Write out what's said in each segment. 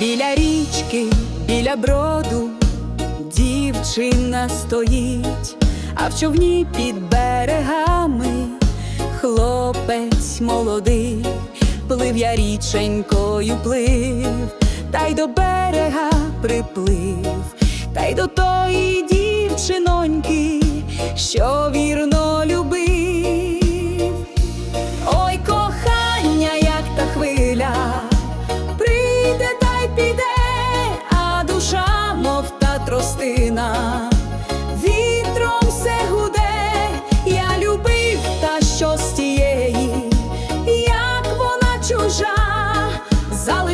Біля річки, біля броду дівчина стоїть, а в човні під берегами хлопець молодий, плив я річенькою плив, та й до берега приплив, та й до тої дівчиноньки, що вірно любив.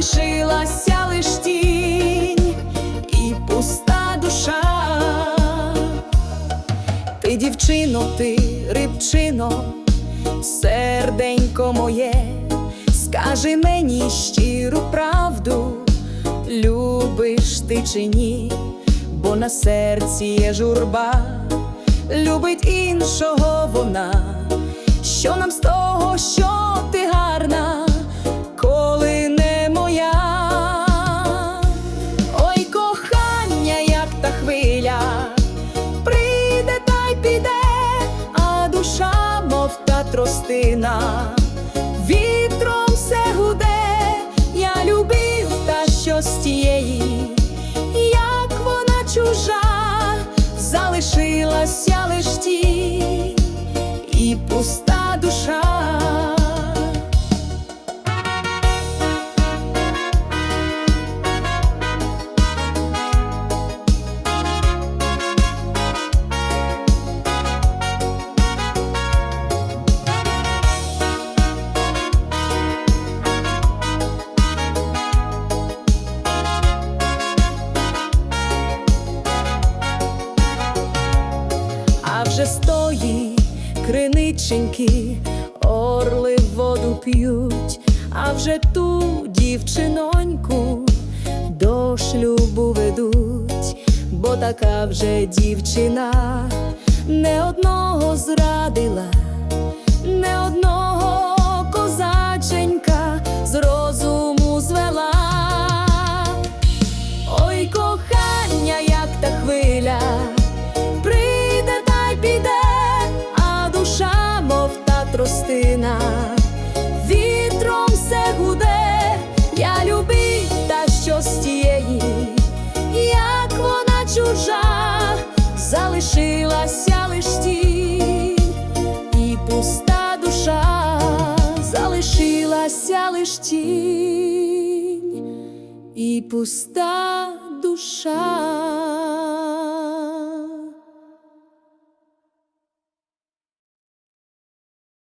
Залишилася лиш тінь і пуста душа. Ти, дівчино, ти рибчино, серденько моє, скажи мені щиру правду, любиш ти чи ні, бо на серці є журба, любить іншого вона, що нам з того, що ти тростина, вітром все гуде, я любив та що з тієї, як вона чужа, залишилася лиш тінь і пуста А вже з тої криниченьки орли воду п'ють, а вже ту дівчиноньку до шлюбу ведуть, бо така вже дівчина не одного зрадила, не одного тростина, вітром все гуде, я любив та що з тієї, як вона чужа, залишилася лиш тінь. І пуста душа, залишилася лиш тінь. І пуста душа.